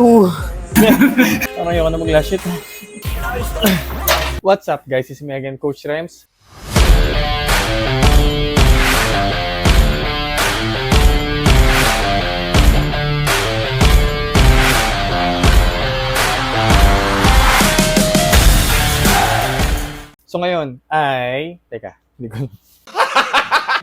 Uh. Parang ayoko na mag-last shit. What's up guys? It's me again, Coach Rems. So ngayon ay... Teka, hindi ko...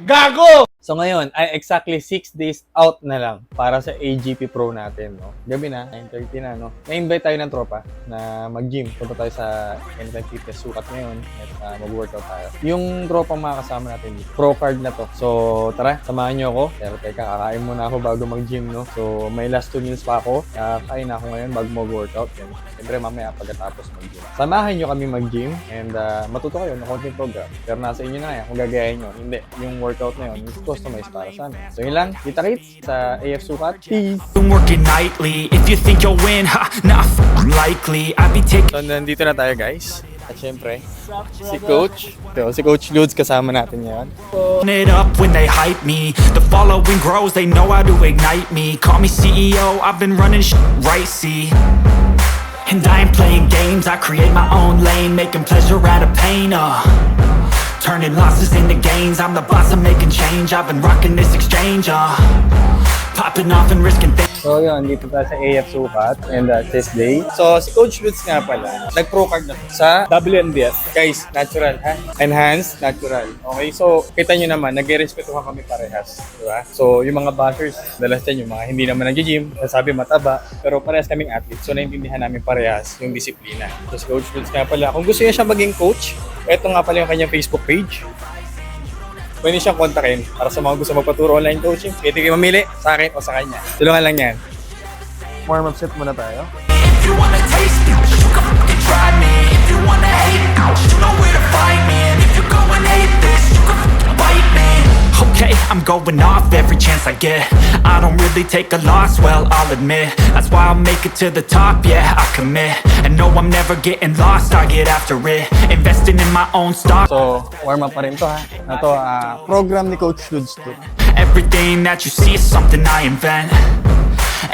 Gago! So ngayon ay exactly 6 days out na lang para sa AGP Pro natin, no? Gabi na, 9.30 na, no? Na-invite tayo ng tropa na mag-gym. Punta tayo sa Anytime Fitness sukat ngayon at uh, mag-workout tayo. Yung tropa makakasama natin, pro card na to. So tara, samahan nyo ako. Pero teka, kakain muna ako bago mag-gym, no? So may last 2 meals pa ako. Kaya kain na ako ngayon bago mag-workout. Yan. Siyempre mamaya pagkatapos mag-gym. Samahan nyo kami mag-gym and uh, matuto kayo ng konting program. Pero nasa inyo na yan kung gagayahin nyo. Hindi, yung workout na yun, customized para sa amin. So yun lang, kita-kits sa AF Sukat. Peace! Been working nightly. If you think you'll win, ha, not likely. I be taking. So nandito na tayo guys. At syempre, si Coach. Ito, si Coach Ludes kasama natin ngayon. it up when they hype me. The following grows, they know how to ignite me. Call me CEO, I've been running sh- right, see. And I ain't playing games, I create my own lane, making pleasure out of pain, uh. Turning losses into gains, I'm the boss, I'm making change. I've been rocking this exchange, uh. Popping off and risking things. So yun, dito tayo sa AF Sukat and uh, test day. So si Coach Ludes nga pala, nag-pro card na sa WNBF. Guys, natural ha? Enhanced, natural. Okay, so kita nyo naman, nag-respetuhan kami parehas. Di ba? So yung mga bashers, dalas dyan yung mga hindi naman nag-gym, sabi mataba, pero parehas kaming athlete. So naintindihan namin parehas yung disiplina. So si Coach Ludes nga pala, kung gusto niya siya maging coach, eto nga pala yung kanyang Facebook page. Pwede siyang kontakin para sa mga gusto magpaturo online coaching. Pwede kayo mamili sa akin o sa kanya. Tulungan lang yan. Warm-up set muna tayo. If you wanna taste it, you can fucking try me. If you wanna hate, you know where to find me. Okay, I'm going off every chance I get. I don't really take a loss, well, I'll admit. That's why I'll make it to the top, yeah, I commit. And no, I'm never getting lost, I get after it. Investing in my own stock. So, warm-up pa rin to ha. Ito, ah, program ni Coach Ludes to. Everything that you see is something I invent.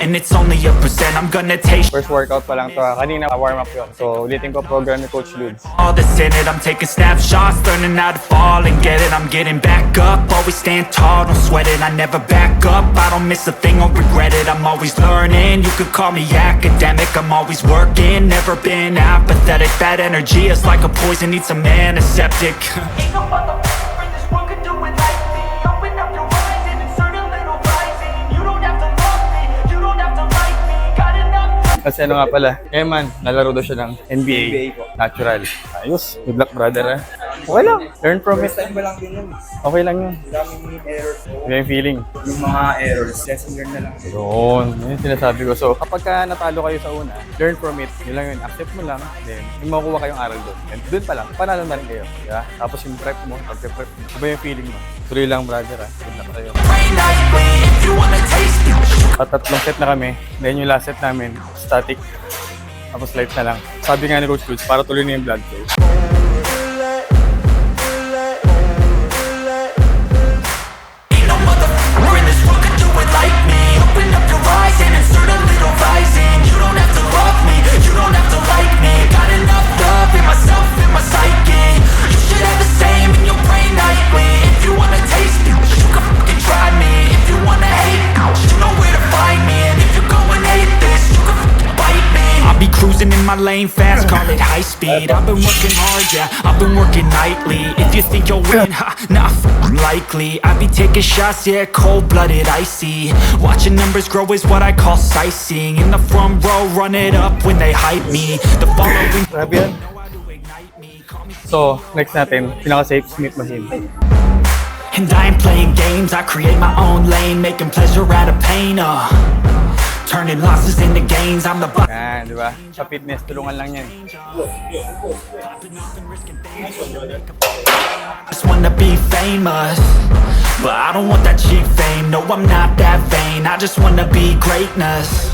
And it's only a percent, I'm gonna taste. First workout pa lang to ha. Kanina, warm-up yun. So, ulitin ko program ni Coach Ludes. all that's in it I'm taking snapshots, learning how to fall and get it. I'm getting back up, always stand tall, don't sweat it. I never back up, I don't miss a thing or regret it. I'm always learning, you could call me academic. I'm always working, never been apathetic. That energy is like a poison, needs a antiseptic. Ain't no Kasi ano nga pala, Eman, nalaro daw siya ng NBA. Natural. Ayos. Good luck, brother ha. Okay lang. Learn from it. Time ba lang din yun? Okay lang yun. Daming errors. Yung yung feeling. Yung mga errors, lesson learn na lang. Yun. Yun yung sinasabi ko. So, kapag ka natalo kayo sa una, learn from it. Yun lang yun. Accept mo lang. Then, yung makukuha kayong aral doon. And doon pa lang, panalo na rin kayo. Diba? Tapos yung prep mo, pag-prep mo. Iba yung feeling mo. Tuloy lang, brother ha. Good luck kayo. Rain nightly, if you wanna taste it At tatlong set na kami. Then yung last set namin, static. Tapos light na lang. Sabi nga ni Coach Cruz, para tuloy na yung blood flow. It high speed. I've been working hard, yeah, I've been working nightly. If you think you'll win, ha, not likely. I be taking shots, yeah, cold-blooded, icy. Watching numbers grow is what I call sightseeing. In the front row, run it up when they hype me. The following Grabe yan. So, next natin, pinaka-safe Smith machine. And I ain't playing games, I create my own lane Making pleasure out of pain, uh Turning losses into gains, I'm the boss Yan, di ba? Sa fitness, tulungan lang yan. just wanna be famous But I don't want that cheap fame No, I'm not that vain I just wanna be greatness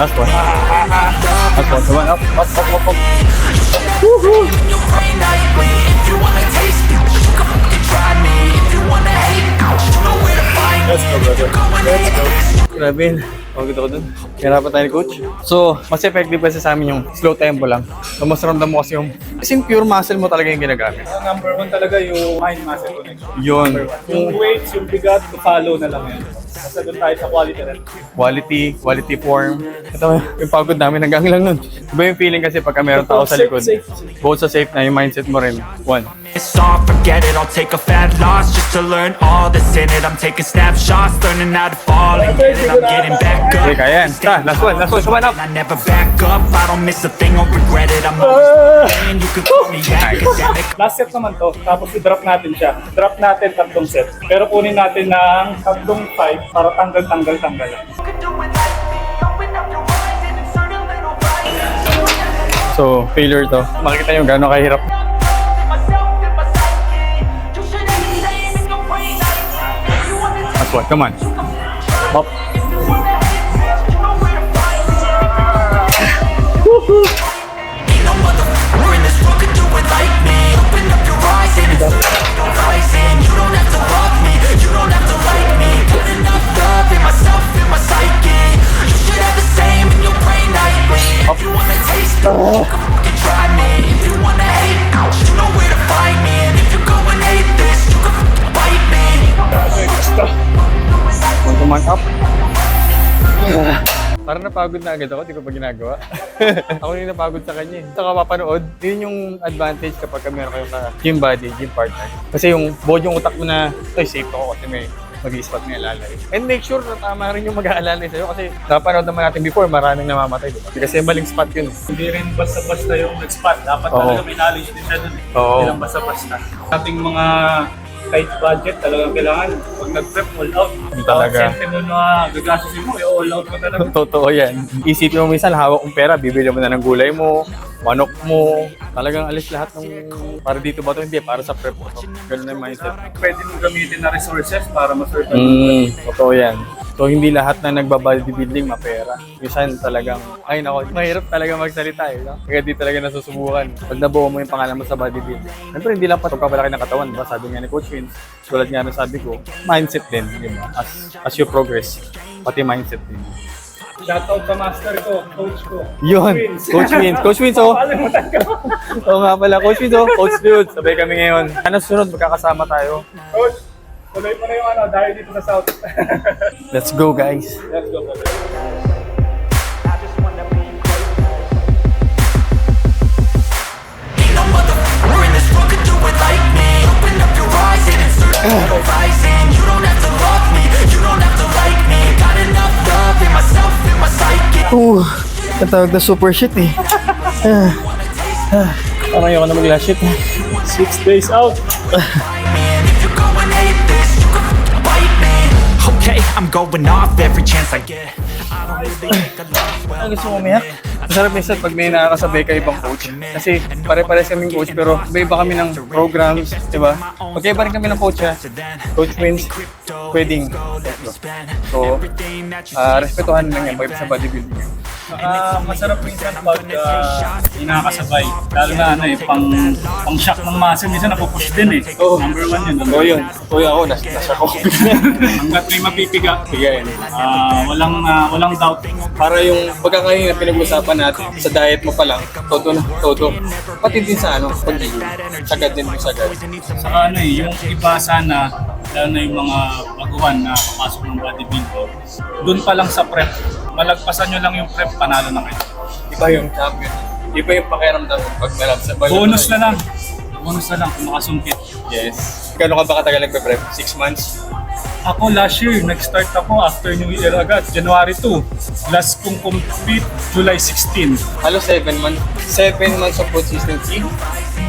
Last one. Last one. Come on, up, up, up, up, up. in your brain nightly If you wanna taste me, you can fucking try me If you wanna hate, you know where to find me Let's go, brother. Let's go. Grabe, pagod ako dun. Hirapan tayo ni coach. So, mas effective kasi sa amin yung slow tempo lang. So, mas ramdam mo kasi yung, kasi yung pure muscle mo talaga yung ginagamit. Ang number one talaga yung mind muscle connection. Yun. Yung weights, yung bigat, follow na lang yan. Doon tayo sa quality na. Quality, quality form. Ito, yung pagod namin hanggang lang nun. Iba yung feeling kasi pagka meron tao sa likod. Safe, Both sa safe na yung mindset mo rin. One. It's all, forget it, I'll take a fat loss Just to learn all that's in it I'm taking snapshots, learning how to fall and get it I'm getting back up Okay, kaya yan. Ta, last one, last one. Come on up. I never back up, I don't miss a thing, I'll regret it I'm always and you can call me academic Last set naman to, tapos i-drop natin siya. Drop natin tatlong set. Pero kunin natin ng tatlong five para tanggal-tanggal-tanggal. So, failure to. Makikita nyo gano'ng kahirap. Last one, come on. Napagod na agad ako, di ko pa ginagawa. ako yung napagod sa kanya eh. Saka mapanood, yun yung advantage kapag ka meron kayong ka gym body, gym partner. Kasi yung board yung utak mo na, ito safe ako kasi may mag-i-spot may alalay. And make sure na tama rin yung mag-aalalay sa'yo kasi napanood naman natin before, maraming namamatay, di ba? Kasi maling spot yun. Hindi rin basta-basta yung nag-spot. Dapat Oo. talaga may knowledge din siya dun. eh. Oo. Hindi lang basta-basta. Ating mga tight budget talagang kailangan pag nag-prep all out. Hindi talaga. Siyempre mo na gagastusin mo, i-all out mo talaga. Totoo yan. Isipin mo minsan, hawak kong pera, bibili mo na ng gulay mo, manok mo, talagang alis lahat ng para dito ba to hindi, para sa prep to. Ganun na yung mindset. Pwede mo gamitin na resources para ma-survive. Mm, totoo yan. So, hindi lahat na nagbabodybuilding mapera. Minsan talagang, ay nako, mahirap talaga magsalita eh. No? Kaya di talaga nasusubukan. Pag nabuo mo yung pangalan mo sa bodybuilding. Siyempre, hindi lang pa pagkapalaki ng katawan, di ba? Sabi nga ni Coach Vince, tulad nga ng sabi ko, mindset din, di ba? As, as you progress, pati mindset din. Shoutout sa master ko, coach ko. Yun, Vince. Coach Vince. Coach Vince, oh. Kalimutan ko. Oo nga pala, Coach Vince, oh. Coach Vince. Sabay kami ngayon. Ano sunod, magkakasama tayo. Coach, tuloy mo na yung ano, dahil dito sa South. Let's go, guys. Let's go, brother. Motherfucker in this world could do it like me Open up your eyes and insert a horizon Oo, katawag na super shit eh. Parang ayoko na mag-last shit. Six days out. Okay, I'm going off every chance I get Ang gusto mo umiyak? Masarap minsan pag may nakakasabay ka ibang coach. Kasi pare-pares kaming coach pero iba-iba kami ng programs, di ba? Magkaiba rin kami ng coach ha. Coach wins, pwedeng. So, ah, respetuhan lang yan pag sa bodybuilding. Ah, masarap minsan pag uh, nakakasabay. Lalo na ano eh, pang, pang shock ng muscle. Minsan napupush din eh. Oo. Number one yun. Oo yun. Oo ako, nas nasa ko. Hanggat may mapipiga, Sige, ah, walang ah, walang doubt. Para yung pagkakain na pinag-usapan natin sa diet mo pa lang, todo na, todo. Pati din sa ano, pag sagad din mo sagad. Saka ano eh, yung iba sana, lalo na yung mga baguhan na papasok ng bodybuilder, doon pa lang sa prep, malagpasan nyo lang yung prep, panalo na kayo. Iba yung champion. Iba yung pakiramdam pag malab sa Bonus na lang. Bonus na lang kung makasumpit. Yes. Gano'n ka ba katagal nagpe-prep? Six months? Ako last year, nag-start ako after New Year agad, January 2. Last kong compete, July 16. Halos seven months. Seven months of consistency.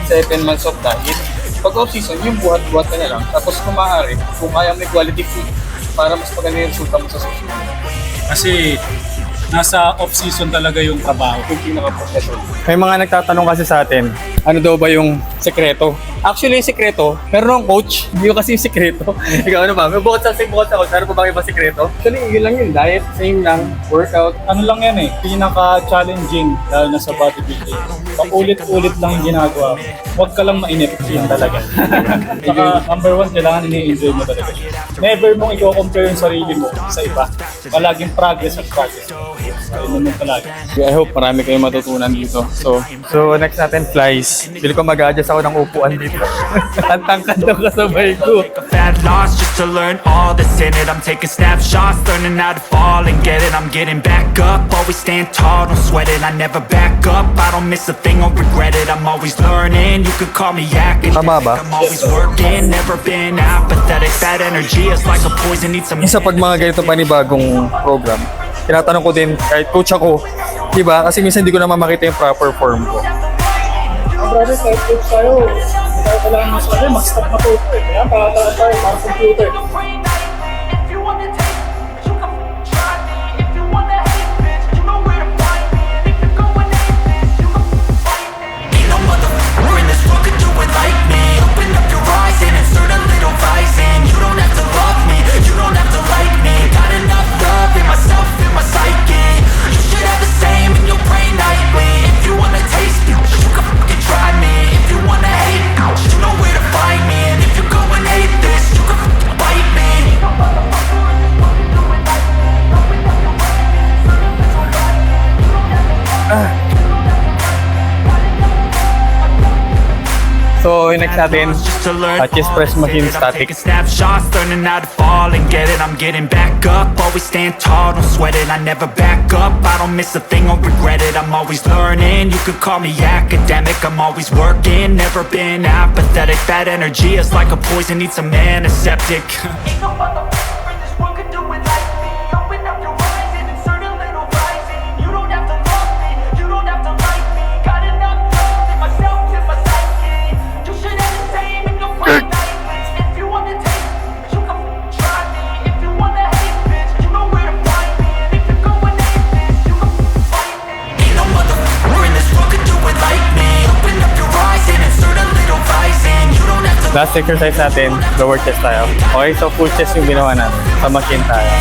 Seven months of diet. Pag off-season, yung buhat-buhat na lang. Tapos kung maaari, kung kaya may quality food, para mas maganda yung resulta mo sa susunod. Kasi nasa off-season talaga yung trabaho. Yung pinaka-professional. May mga nagtatanong kasi sa atin, ano daw ba yung sekreto? Actually, yung sekreto, meron ng coach, hindi yung kasi yung sekreto. Ikaw ano ba? May bukod sa bukod sa coach, ano pa ba iba sekreto? Actually, yun lang yun. Diet, same lang. Workout. Ano lang yan eh, pinaka-challenging lalo na sa bodybuilding. Paulit-ulit lang yung ginagawa. Huwag ka lang mainip, yun talaga. Saka number one, kailangan ini-enjoy mo talaga. Never mong i-compare yung sarili mo sa iba. Palaging progress at progress. Naman palagi. I hope marami kayong matutunan dito. So, so next natin, flies. Bili ko mag-adjust ako ng upuan dito. Ang tangkad ng kasabay ko. fat loss just to learn all that's in it. I'm taking snapshots, learning how to fall and get it. I'm getting back up, always stand tall, don't sweat it. I never back up, I don't miss a thing, I'll regret it. I'm always learning, you could call me academic. Tama ba? I'm always working, never been apathetic. That energy is like a poison, need some. Isa pag mga ganito panibagong program, tinatanong ko din, kahit coach ako, di ba? Kasi minsan hindi ko naman makita yung proper form ko. Brother, kahit coach tayo kailangan mas mag-stop na po. Kaya para tayo, para computer. So, yung next natin, Just to learn uh, chest press all machine. I'm static. taking snapshots, learning how to fall and get it. I'm getting back up, always stand tall, don't sweat it. I never back up, I don't miss a thing, I'll regret it. I'm always learning, you could call me academic. I'm always working, never been apathetic. That energy is like a poison, needs some antiseptic. Ain't no Last exercise natin, lower chest tayo. Okay, so full chest yung ginawa natin. Sa machine tayo.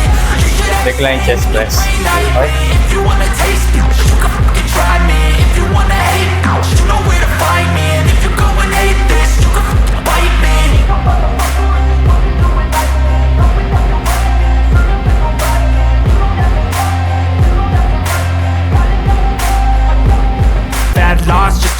Recline chest press. Okay? You wanna taste you can try me. If you wanna hate, you know where to find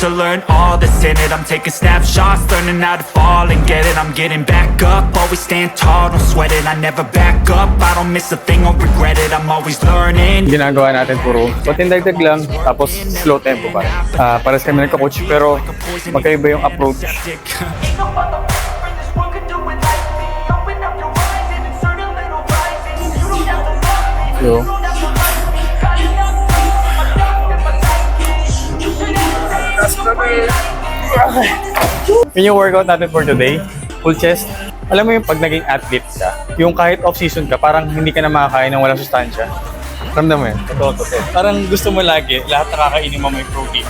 to learn all that's in it. I'm taking snapshots, learning how to fall and get it. I'm getting back up, always stand tall, don't sweat it. I never back up, I don't miss a thing, I'll regret it. I'm always learning. ginagawa natin puro patindagdag lang, tapos slow tempo pa. Ah, pares kami nagka-coach, pero magkaiba yung approach. Ain't nightly. Yun yung workout natin for today. Full chest. Alam mo yung pag naging athlete ka, yung kahit off-season ka, parang hindi ka na makakain ng walang sustansya. Ramdam mo yun? Totoo, totoo. Parang gusto mo lagi, lahat nakakainin mo may protein.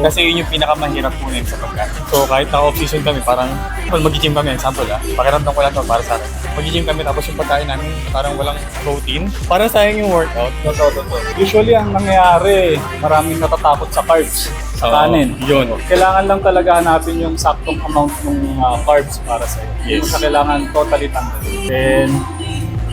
Kasi yun yung pinakamahirap kunin sa pagkain. So kahit na off-season kami, parang well, mag-gym kami, example ah. Pakiramdam ko lang to para sa akin. Mag-gym kami tapos yung pagkain namin parang walang protein. Parang sayang yung workout. Totoo, totoo. Usually, ang nangyayari, maraming natatakot sa carbs, sa Oo, kanin. yun. Kailangan lang talaga hanapin yung saktong amount ng uh, carbs para sa iyo. Yung sa kailangan totally tanggalin. Then,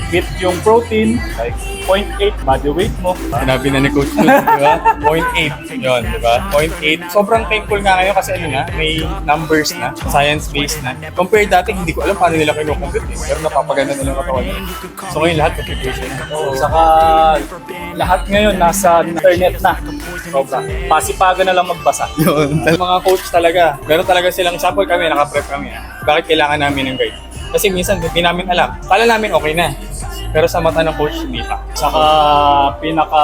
hit yung protein, like 0.8 body weight mo. Sinabi na ni Coach Nus, di ba? 0.8 yun, di ba? 0.8. Sobrang thankful nga ngayon kasi ano na, may numbers na, science-based na. Compared dati, hindi ko alam paano nila kinukompute eh. Pero napapaganda nila katawan nila. So ngayon lahat contribution. Saka lahat ngayon nasa internet na. Sobra. Pasipagan na lang magbasa. Yun. Mga coach talaga. Meron talaga silang sample kami, naka-prep kami. Bakit kailangan namin ng guide? Kasi minsan, hindi namin alam. Kala namin okay na. Pero sa mata ng coach, hindi pa. Saka pinaka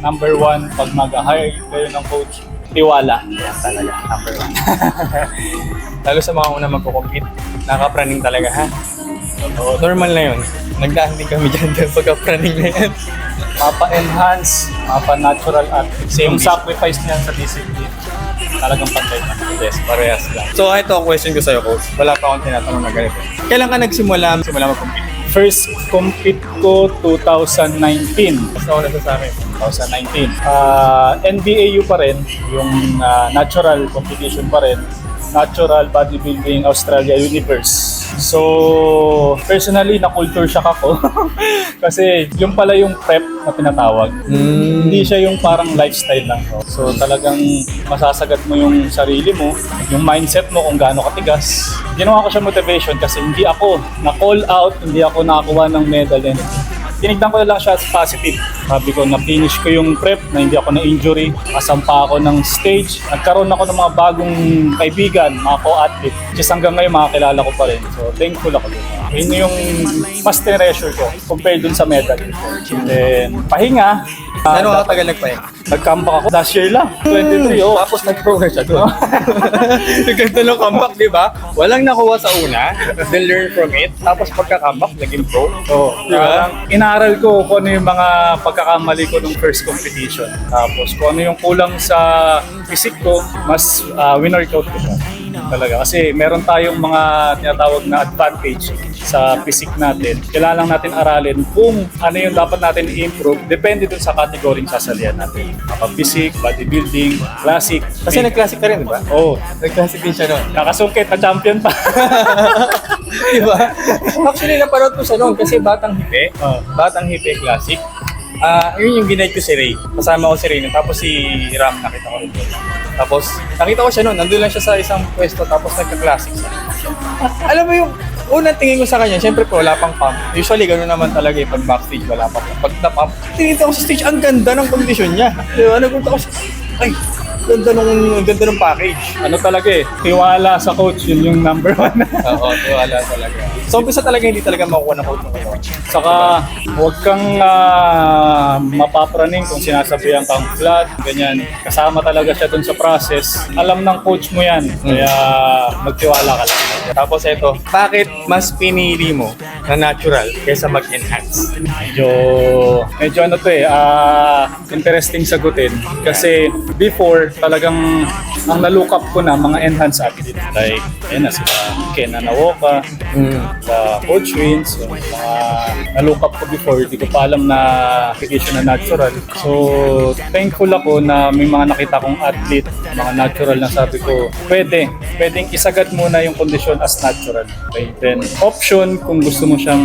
number one pag mag-hire kayo ng coach, tiwala. Yan talaga, number one. Lalo sa mga una magko-compete, nakapraning talaga ha. Oo, normal na yun. Nagdaan din kami dyan dahil pagka-praning na yan. mapa-enhance, mapa-natural at yung sacrifice niya sa discipline. Talagang pantay na. Yes, parehas lang. So, ito ang question ko sa'yo, coach. Wala pa akong tinatanong na ganito. Kailan ka nagsimula, simula mag-compete? First compete ko 2019. Basta ako nasasabi. 2019. Ah, NBAU pa rin, yung ah, natural competition pa rin. Natural Bodybuilding Australia Universe. So, personally, na-culture shock ako. Kasi yung pala yung prep na pinatawag. Hindi siya yung parang lifestyle lang. no? So, talagang masasagad mo yung sarili mo, yung mindset mo kung gaano katigas. Ginawa ko siya motivation kasi hindi ako na-call out, hindi ako nakakuha ng medal and tinignan ko na lang siya as positive. Sabi ko, na-finish ko yung prep, na hindi ako na-injury, kasampa ako ng stage. Nagkaroon ako ng mga bagong kaibigan, mga co-athlete. Just hanggang ngayon, makakilala ko pa rin. So, thankful ako dun. Yun yung mas treasure ko compared dun sa medal. And then, pahinga. ah, Ano ka tagal nagpahinga? Nag-comeback ako last year lang, 23. Oh. Tapos nag-pro na siya doon. Ganito ng comeback, di ba? Walang nakuha sa una, then learn from it. Tapos pagka-comeback, naging pro. Oo. Di ba? Parang inaaral ko kung ano yung mga pagkakamali ko nung first competition. Tapos kung ano yung kulang sa physique ko, mas uh, winner-out ko siya. Talaga. Kasi meron tayong mga tinatawag na advantage sa physique natin. Kailangan lang natin aralin kung ano yung dapat natin i-improve depende dun sa category sasalihan natin. Maka physique, bodybuilding, classic. Kasi nag-classic ka rin, di ba? Oo. Oh, Nag-classic din siya noon. nakasungkit na champion pa. di ba? Actually, napanood ko siya noon kasi Batang Hipe. Oo. Batang Hipe Classic. Ah, yun yung ginide ko si Ray. Kasama ko si Ray nun. Tapos si Ram nakita ko rin. Tapos nakita ko siya noon. Nandun lang siya sa isang pwesto tapos nagka-classic siya. Alam mo yung unang tingin ko sa kanya, syempre po, wala pang pump. Usually, gano'n naman talaga yung pag backstage, wala pa. Pag na-pump, tinita ko sa stage, ang ganda ng kondisyon niya. Di ba? Nagunta ko siya, ay, ganda nung, ang ganda ng package. ano talaga eh, tiwala sa coach, yun yung number one. Oo, wala talaga. So, umpisa talaga hindi talaga makukuha ng coach katawan. Saka huwag kang ah, mapapraning kung sinasabihan kang flat, ganyan. Kasama talaga siya dun sa process. Alam ng coach mo yan, kaya magtiwala ka lang. Tapos ito, bakit mas pinili mo na natural kaysa mag-enhance? Medyo, medyo ano to eh, ah, interesting sagutin. Kasi before, talagang ang na-look up ko na mga enhanced athlete. Like, ayun na sila, Ken Anawoka, sa Coach Wins, yung mga na-look up ko before, hindi ko pa alam na application na natural. So, thankful ako na may mga nakita kong athlete, mga natural na sabi ko, pwede, pwedeng isagad muna yung kondisyon as natural. Okay? Then, option kung gusto mo siyang,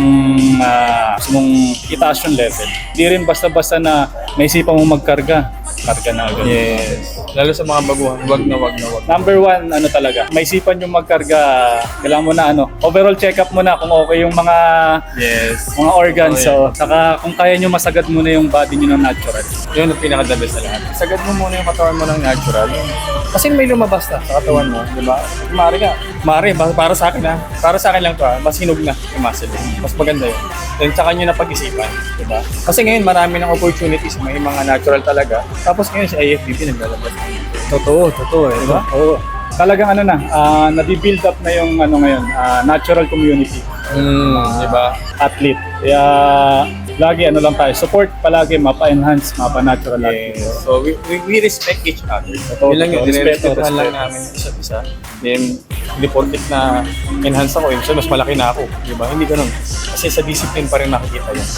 ah, gusto mong itaas yung level. Hindi rin basta-basta na naisipan mo magkarga. Karga na agad. Yes. Lalo sa mga baguhan, wag na wag na wag. Number one, ano talaga, may isipan yung magkarga, kailangan mo na ano, overall check-up mo na kung okay yung mga Yes. mga organs. Oh, yeah. So, saka kung kaya nyo masagad muna yung body nyo ng natural. Yun ang pinaka-the best sa lahat. Sagad mo muna yung katawan mo ng natural. Kasi may lumabas na sa katawan mo, di ba? Mari ka. Ba- para sa akin ha. Para sa akin lang to ha. Mas hinog na yung muscle. Mas maganda yun. Then saka nyo na pag-isipan, di ba? Kasi ngayon marami ng opportunities. May mga natural talaga. Tapos ngayon si IFBB naglalabas. Totoo, totoo eh, di ba? Oo. Talagang ano na, ah, nabibuild up na yung ano ngayon, ah, natural community, Mm, di ba? athlete. Kaya lagi ano lang tayo, support palagi, mapa-enhance, mapa-natural athlete. Yes. So we, we, we respect each other. Totoo, Yun lang yun. Respeto, Respetuhan lang respeto. namin isa't isa. Then, hindi porket na enhance ako, yun, so mas malaki na ako. Di ba? Hindi ganun. Kasi sa discipline pa rin makikita yan.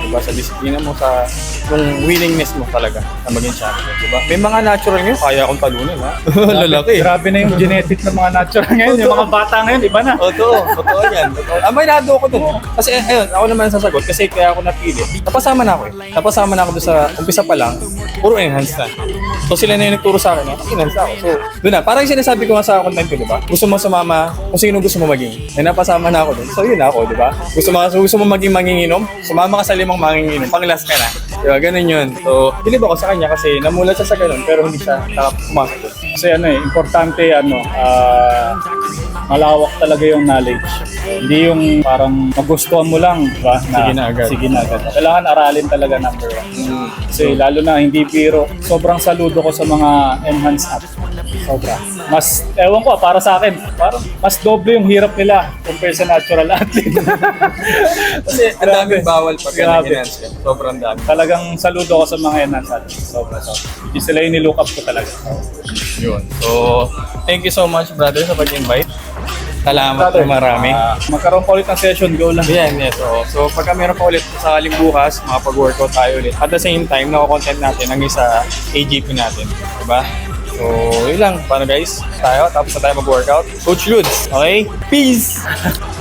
Di ba? Sa disiplina mo, sa yung willingness mo talaga na maging champion. Di ba? May mga natural ngayon, kaya akong talunin, ha? Lalaki. Grabe na yung genetic ng mga natural ngayon, yung mga bata ngayon, iba na. Totoo, totoo yan. Totoo. Ah, may nado ako dun. Kasi eh, ayun, ako naman ang sasagot kasi kaya ako napili. Napasama na ako eh. Napasama na ako dun sa umpisa pa lang, puro enhance na. So sila na yung nagturo sa akin, eh, enhance na ako. So doon na, parang yung sinasabi ko nga sa content ko, di ba? Gusto mo sumama, kung sino gusto mo maging. Eh napasama na ako dun. So yun ako, di ba? Gusto mo, gusto mo maging manginginom, sumama ka sa limang manginginom, panglas ka na. Di ba? Ganun yun. So, bilib ako sa kanya kasi namulat siya sa ganun, pero hindi siya nakapumasok dun. Kasi ano eh, importante ano, ah, malawak talaga yung knowledge. Hindi yung parang magustuhan mo lang, ba? Sige na agad. Sige na agad. Kailangan aralin talaga number one. Kasi lalo na hindi biro, sobrang saludo ko sa mga enhanced app. Sobra. Mas, ewan ko, para sa akin, parang mas doble yung hirap nila compare sa natural athlete. Kasi ang daming bawal pag Grabe. enhance. Sobrang dami. Talagang saludo ko sa mga enhance athletes. Sobra, sobra. Hindi sila yung nilook up ko talaga. Yun. So, thank you so much, brother, sa pag-invite. Salamat po marami. Ah, magkaroon pa ulit ng session, go lang. Yan, yes. So, so pagka meron pa ulit sa aling bukas, makapag-workout tayo ulit. At the same time, nako-content natin ang isa AGP natin. Diba? So, yun lang. Paano guys? Tayo, tapos na tayo mag-workout. Coach Ludes, okay? Peace!